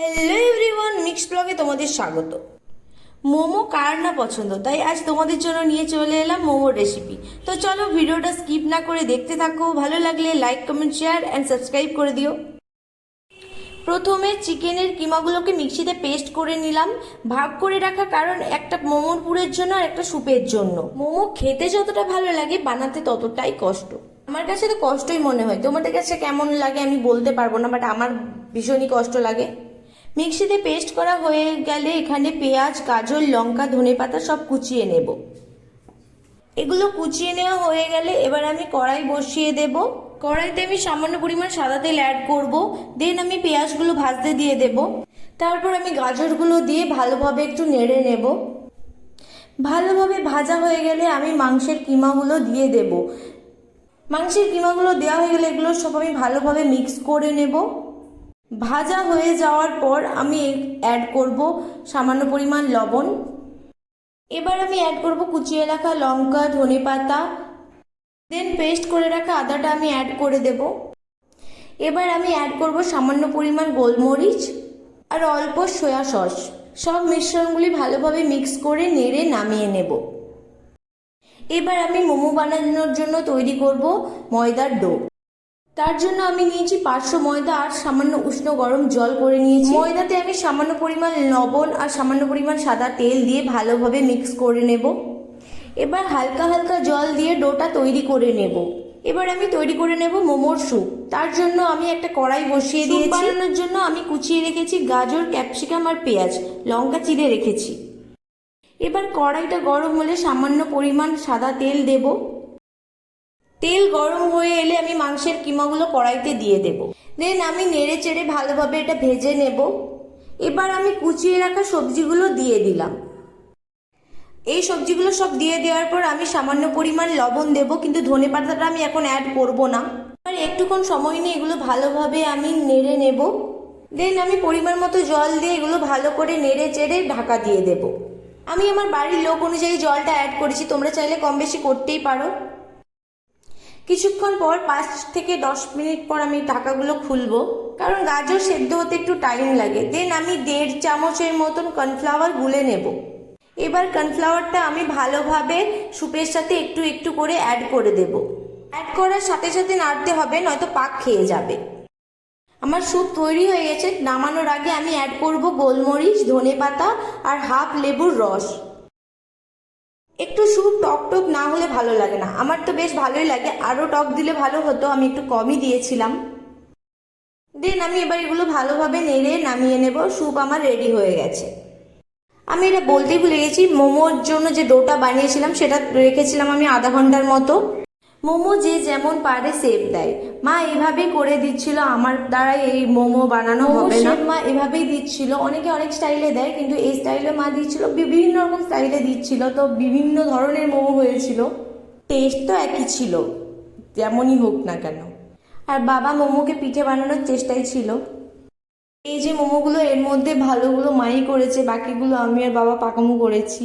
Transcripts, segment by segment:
Hello everyone mix ব্লগে তোমাদের স্বাগত। মোমো কার না পছন্দ? তাই আজ তোমাদের জন্য নিয়ে চলে এলাম মোমোর রেসিপি তো চলো ভিডিওটা স্কিপ না করে দেখতে থাকো। ভালো লাগলে like comment share and subscribe করে দিও। প্রথমে চিকেনের কিমাগুলোকে মিক্সিতে পেস্ট করে নিলাম। ভাগ করে রাখা কারণ একটা মোমোর পুরের জন্য আর একটা স্যুপের জন্য। মোমো খেতে যতটা ভালো লাগে, বানাতে ততটাই কষ্ট। আমার কাছে তো কষ্টই মনে হয়। তোমাদের কাছে কেমন লাগে আমি বলতে পারব না বাট আমার ভীষণই কষ্ট লাগে। মিক্সিতে পেস্ট করা হয়ে গেলে এখানে পেঁয়াজ, গাজর, লঙ্কা ধনেপাতা সব কুচিয়ে নেব। এগুলো কুচিয়ে নেওয়া হয়ে গেলে এবার আমি কড়াই বসিয়ে দেব। কড়াইতে আমি সামান্য পরিমাণ সাদা তেল অ্যাড করব দেন আমি পেঁয়াজগুলো ভাজতে দিয়ে দেব। তারপর আমি গাজরগুলো দিয়ে ভালোভাবে একটু নেড়ে নেব। ভালোভাবে ভাজা হয়ে গেলে আমি মাংসের কিমাগুলো দিয়ে দেব। মাংসের কিমাগুলো দেওয়া হয়ে গেলে এগুলো সব আমি ভালোভাবে মিক্স করে নেব। ভাজা হয়ে যাওয়ার পর আমি অ্যাড করব সামান্য পরিমাণ লবণ। এবার আমি অ্যাড করব কুচিয়ে রাখা লঙ্কা, ধনে পাতা। দেন পেস্ট করে রাখা আদাটা আমি অ্যাড করে দেব। এবার আমি অ্যাড করব সামান্য পরিমাণ গোলমরিচ আর অল্প সয়া সস সব মিশ্রণগুলি ভালোভাবে মিক্স করে নেড়ে নামিয়ে নেব। এবার আমি মোমো বানানোর জন্য তৈরি করব ময়দার ডো। তার জন্য আমি নিয়েছি পাঁচশো ময়দা আর সামান্য উষ্ণ গরম জল করে নিয়েছি। ময়দাতে আমি সামান্য পরিমাণ লবণ আর সামান্য পরিমাণ সাদা তেল দিয়ে ভালোভাবে মিক্স করে নেব। এবার হালকা হালকা জল দিয়ে ডোটা তৈরি করে নেব। এবার আমি তৈরি করে নেব মোমোর স্যুপ। তার জন্য আমি একটা কড়াই বসিয়ে দিয়েছি। বানানোর জন্য আমি কুচিয়ে রেখেছি গাজর ক্যাপসিকাম আর পেঁয়াজ। লঙ্কা চিড়ে রেখেছি। এবার কড়াইটা গরম হলে সামান্য পরিমাণ সাদা তেল দেবো। তেল গরম হয়ে এলে আমি মাংসের কিমাগুলো কড়াইতে দিয়ে দেব। দেন আমি নেড়ে চেড়ে ভালোভাবে এটা ভেজে নেব। এবার আমি কুচিয়ে রাখা সবজিগুলো দিয়ে দিলাম। এই সবজিগুলো সব দিয়ে দেওয়ার পর আমি সামান্য পরিমাণ লবণ দেব, কিন্তু ধনে পাতাটা আমি এখন অ্যাড করব না। আর একটুক্ষণ সময় নিয়ে এগুলো ভালোভাবে আমি নেড়ে নেব। দেন আমি পরিমাণ মতো জল দিয়ে এগুলো ভালো করে নেড়ে চেড়ে ঢাকা দিয়ে দেব। আমি আমার বাড়ির লোক অনুযায়ী জলটা অ্যাড করেছি, তোমরা চাইলে কম বেশি করতেই পারো। কিছুক্ষণ পর পাঁচ থেকে দশ মিনিট পর আমি ঢাকাগুলো খুলবো। কারণ গাজর সেদ্ধ হতে একটু টাইম লাগে। দেন আমি দেড় চামচের মতন কর্নফ্লাওয়ার গুলে নেব। এবার কর্নফ্লাওয়ারটা আমি ভালোভাবে স্যুপের সাথে একটু একটু করে অ্যাড করে দেব। অ্যাড করার সাথে সাথে নাড়তে হবে, নয়তো পাক খেয়ে যাবে। আমার স্যুপ তৈরি হয়ে গেছে। নামানোর আগে আমি অ্যাড করব গোলমরিচ ধনে পাতা আর হাফ লেবুর রস। একটু স্যুপ টক টক না হলে ভালো লাগে না। আমার তো বেশ ভালোই লাগে। আরও টক দিলে ভালো হতো, আমি একটু কমই দিয়েছিলাম। দেন আমি এবার এগুলো ভালোভাবে নেড়ে নামিয়ে নেব। স্যুপ আমার রেডি হয়ে গেছে। আমি এটা বলতেই ভুলে গেছি, মোমোর জন্য যে ডোটা বানিয়েছিলাম, সেটা রেখেছিলাম আমি আধা ঘণ্টার মতো। মোমো যে যেমন পারে সেপ দেয়। মা এভাবেই করে দিচ্ছিল আমার দ্বারা এই মোমো বানানো হবে না। মা এভাবেই দিচ্ছিল। অনেকে অনেক স্টাইলে দেয় কিন্তু এই স্টাইলে মা দিচ্ছিল বিভিন্ন রকম স্টাইলে দিচ্ছিল। তো বিভিন্ন ধরনের মোমো হয়েছিল। টেস্ট তো একই ছিল যেমনই হোক না কেন। আর বাবা মোমোকে পিঠে বানানোর চেষ্টাই ছিল। এই যে মোমোগুলো এর মধ্যে ভালোগুলো মাই করেছে বাকিগুলো আমি আর বাবা পাকামো করেছি।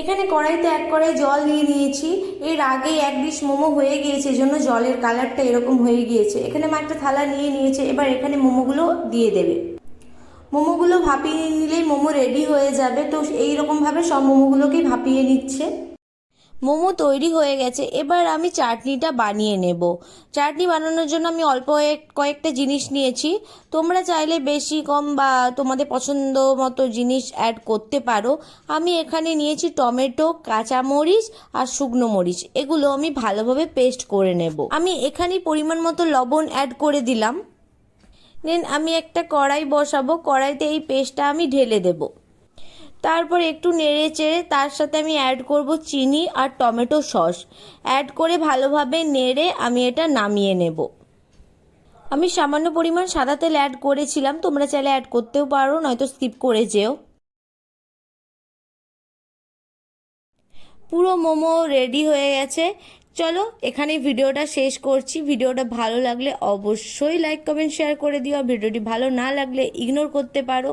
এখানে কড়াইতে এক কড়াই জল নিয়ে নিয়েছি। এর আগে এক ডিশ মোমো হয়ে গিয়েছে জন্য জলের কালারটা এরকম হয়ে গিয়েছে। এখানে মা একটা থালা নিয়ে নিয়েছে, এবার এখানে মোমোগুলো দিয়ে দেবে। মোমোগুলো ভাপিয়ে নিলেই মোমো রেডি হয়ে যাবে। তো এইরকমভাবে সব মোমোগুলোকেই ভাপিয়ে নিচ্ছে। মোমো তৈরি হয়ে গেছে, এবার আমি চাটনিটা বানিয়ে নেব। চাটনি বানানোর জন্য আমি অল্প কয়েকটা জিনিস নিয়েছি। তোমরা চাইলে বেশি কম বা তোমাদের পছন্দ মতো জিনিস অ্যাড করতে পারো। আমি এখানে নিয়েছি টমেটো, কাঁচামরিচ আর শুকনো মরিচ। এগুলো আমি ভালোভাবে পেস্ট করে নেব। আমি এখানে পরিমাণ মতো লবণ অ্যাড করে দিলাম। দেন আমি একটা কড়াই বসাবো। কড়াইতে এই পেস্টটা আমি ঢেলে দেবো। তারপর একটু নেড়ে চেড়ে তার সাথে আমি অ্যাড করব চিনি আর টমেটো সস অ্যাড করে ভালোভাবে নেড়ে আমি এটা নামিয়ে নেব। আমি সামান্য পরিমাণ সাদা তেল অ্যাড করেছিলাম, তোমরা চাইলে অ্যাড করতেও পারো, নয়তো স্কিপ করে যেও। পুরো মোমো রেডি হয়ে গেছে। চলো এখানে ভিডিওটা শেষ করছি। ভিডিওটা ভালো লাগলে অবশ্যই লাইক কমেন্ট শেয়ার করে দিও। ভিডিওটি ভালো না লাগলে ইগনোর করতে পারো।